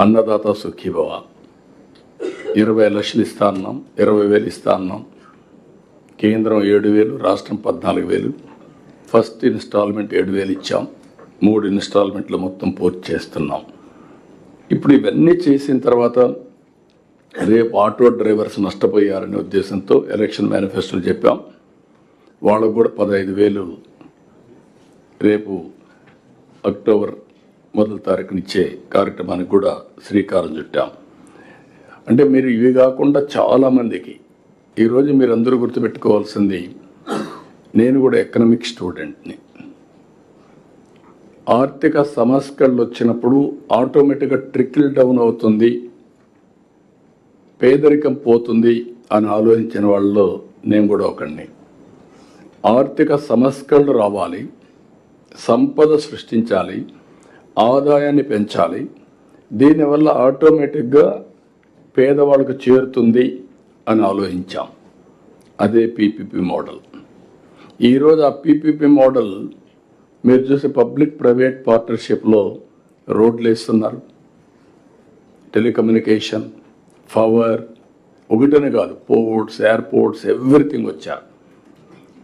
అన్నదాత సుఖీభవ. ఇరవై లక్షలు ఇస్తా అన్నాం ఇరవై వేలు ఇస్తా అన్నాం. కేంద్రం ఏడు వేలు రాష్ట్రం పద్నాలుగు వేలు. ఫస్ట్ ఇన్స్టాల్మెంట్ ఏడు వేలు ఇచ్చాం. మూడు ఇన్స్టాల్మెంట్లు మొత్తం పూర్తి చేస్తున్నాం. ఇప్పుడు ఇవన్నీ చేసిన తర్వాత రేపు ఆటో డ్రైవర్స్ నష్టపోయారనే ఉద్దేశంతో ఎలక్షన్ మేనిఫెస్టోలు చెప్పాం. వాళ్ళకు కూడా పదహైదు వేలు. రేపు అక్టోబర్ మొదటి తారీఖునిచ్చే కార్యక్రమానికి కూడా శ్రీకారం చుట్టాం. అంటే మీరు ఇవి కాకుండా చాలామందికి ఈరోజు మీరు అందరూ గుర్తుపెట్టుకోవాల్సింది నేను కూడా ఎకనామిక్ స్టూడెంట్ని. ఆర్థిక సంస్కరణలు వచ్చినప్పుడు ఆటోమేటిక్గా ట్రికిల్ డౌన్ అవుతుంది పేదరికం పోతుంది అని ఆలోచించిన వాళ్ళలో నేను కూడా ఒకడిని ఆర్థిక సంస్కరణలు రావాలి సంపద సృష్టించాలి ఆదాయాన్ని పెంచాలి. దీనివల్ల ఆటోమేటిక్గా పేదవాళ్ళకు చేరుతుంది అని ఆలోచించాం. అదే పీపీపీ మోడల్. ఈరోజు ఆ పీపీపీ మోడల్ మీరు చూసే పబ్లిక్ ప్రైవేట్ పార్ట్నర్షిప్లో రోడ్లు వేస్తున్నారు. టెలికమ్యూనికేషన్ పవర్ ఒకటనే కాదు పోర్ట్స్ ఎయిర్పోర్ట్స్ ఎవ్రీథింగ్ వచ్చారు.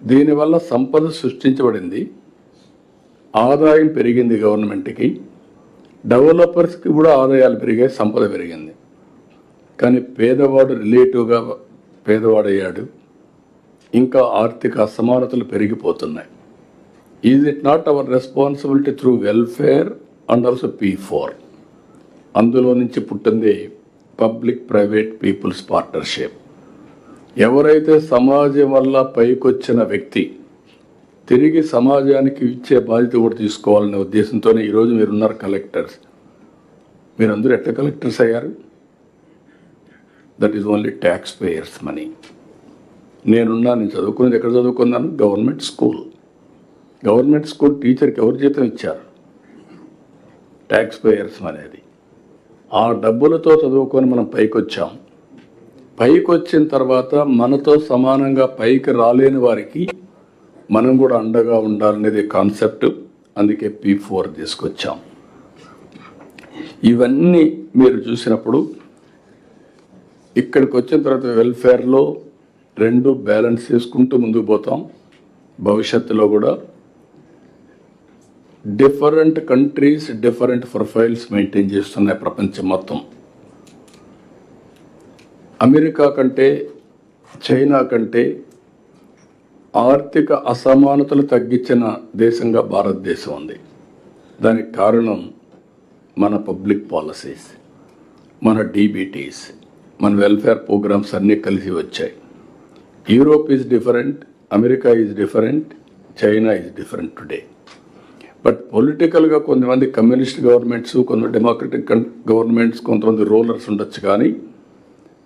దీనివల్ల సంపద సృష్టించబడింది. ఆదాయం పెరిగింది గవర్నమెంట్కి డెవలపర్స్కి కూడా ఆదాయాలు పెరిగాయి సంపద పెరిగింది. కానీ పేదవాడు రిలేటివ్గా పేదవాడయ్యాడు. ఇంకా ఆర్థిక అసమానతలు పెరిగిపోతున్నాయి. Is it not our responsibility through welfare and also P four అందులో నుంచి పుట్టింది పబ్లిక్ ప్రైవేట్ పీపుల్స్ పార్ట్నర్షిప్. ఎవరైతే సమాజం వల్ల పైకొచ్చిన వ్యక్తి తిరిగి సమాజానికి ఇచ్చే బాధ్యత కూడా తీసుకోవాలనే ఉద్దేశంతోనే ఈరోజు మీరున్నారు కలెక్టర్స్. మీరందరూ ఎట్లా కలెక్టర్స్ అయ్యారు? That is only taxpayers money నేనున్నా నేను చదువుకునేది ఎక్కడ చదువుకున్నాను? గవర్నమెంట్ స్కూల్ గవర్నమెంట్ స్కూల్ టీచర్కి ఎవరు జీతం ఇచ్చారు? ట్యాక్స్ పేయర్స్ అనేది ఆ డబ్బులతో చదువుకొని మనం పైకి వచ్చాం పైకి వచ్చిన తర్వాత మనతో సమానంగా పైకి రాలేని వారికి మనం కూడా అండగా ఉండాలనేది కాన్సెప్ట్. అందుకే పీ ఫోర్ తీసుకొచ్చాం. ఇవన్నీ మీరు చూసినప్పుడు ఇక్కడికి వచ్చిన తర్వాత వెల్ఫేర్లో రెండు బ్యాలెన్స్ చేసుకుంటూ ముందుకు పోతాం. భవిష్యత్తులో కూడా different countries different profiles maintain చేస్తున్నాయి ప్రపంచం మొత్తం. అమెరికా కంటే చైనా కంటే ఆర్థిక అసమానతలు తగ్గించిన దేశంగా భారతదేశం ఉంది. దానికి కారణం మన పబ్లిక్ పాలసీస్ మన డీబీటీస్ మన వెల్ఫేర్ ప్రోగ్రామ్స్ అన్నీ కలిసి వచ్చాయి. Europe is different America is different China is different today. But పొలిటికల్గా కొంతమంది కమ్యూనిస్ట్ గవర్నమెంట్స్ కొంత డెమోక్రటిక్ గవర్నమెంట్స్ కొంతమంది రూలర్స్ ఉండొచ్చు కానీ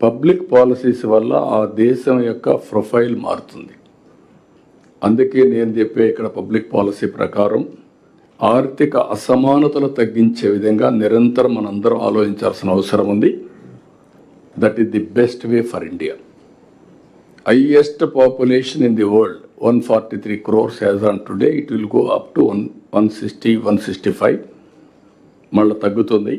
పబ్లిక్ పాలసీస్ వల్ల ఆ దేశం యొక్క ప్రొఫైల్ మారుతుంది. అందుకే నేను చెప్పే ఇక్కడ పబ్లిక్ పాలసీ ప్రకారం ఆర్థిక అసమానతలు తగ్గించే విధంగా నిరంతరం మనందరం ఆలోచించాల్సిన అవసరం ఉంది. That is the best way for India highest population in the world one forty three crores as on today it will go up to one one sixty one sixty five మళ్ళీ తగ్గుతుంది.